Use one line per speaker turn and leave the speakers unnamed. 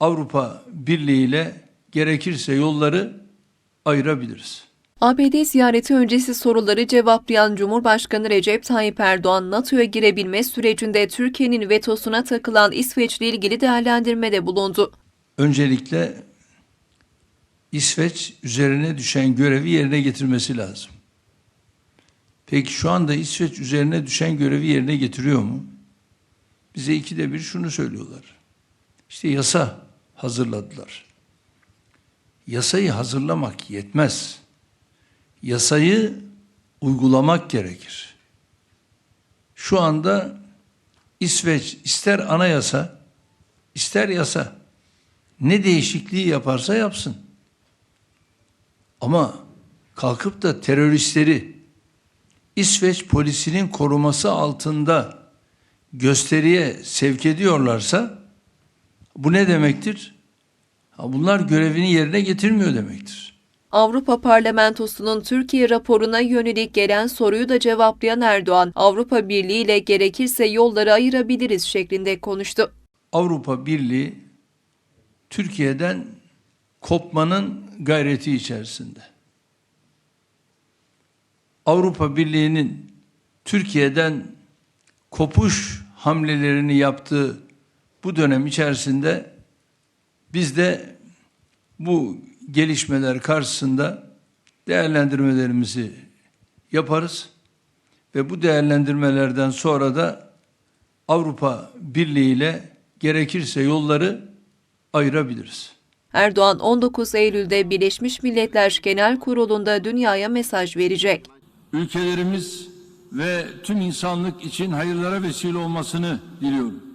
Avrupa Birliği ile gerekirse yolları ayırabiliriz.
ABD ziyareti öncesi soruları cevaplayan Cumhurbaşkanı Recep Tayyip Erdoğan, NATO'ya girebilme sürecinde Türkiye'nin vetosuna takılan İsveç'le ilgili değerlendirmede bulundu.
Öncelikle İsveç üzerine düşen görevi yerine getirmesi lazım. Peki şu anda İsveç üzerine düşen görevi yerine getiriyor mu? Bize ikide bir şunu söylüyorlar. İşte yasa hazırladılar. Yasayı hazırlamak yetmez. Yasayı uygulamak gerekir. Şu anda İsveç ister anayasa, ister yasa ne değişikliği yaparsa yapsın. Ama kalkıp da teröristleri İsveç polisinin koruması altında gösteriye sevk ediyorlarsa bu ne demektir? Bunlar görevini yerine getirmiyor demektir.
Avrupa Parlamentosu'nun Türkiye raporuna yönelik gelen soruyu da cevaplayan Erdoğan, Avrupa Birliği ile gerekirse yolları ayırabiliriz şeklinde konuştu.
Avrupa Birliği Türkiye'den kopmanın gayreti içerisinde. Avrupa Birliği'nin Türkiye'den kopuş hamlelerini yaptığı bu dönem içerisinde biz de bu gelişmeler karşısında değerlendirmelerimizi yaparız ve bu değerlendirmelerden sonra da Avrupa Birliği ile gerekirse yolları ayırabiliriz.
Erdoğan 19 Eylül'de Birleşmiş Milletler Genel Kurulu'nda dünyaya mesaj verecek.
ülkelerimiz ve tüm insanlık için hayırlara vesile olmasını diliyorum.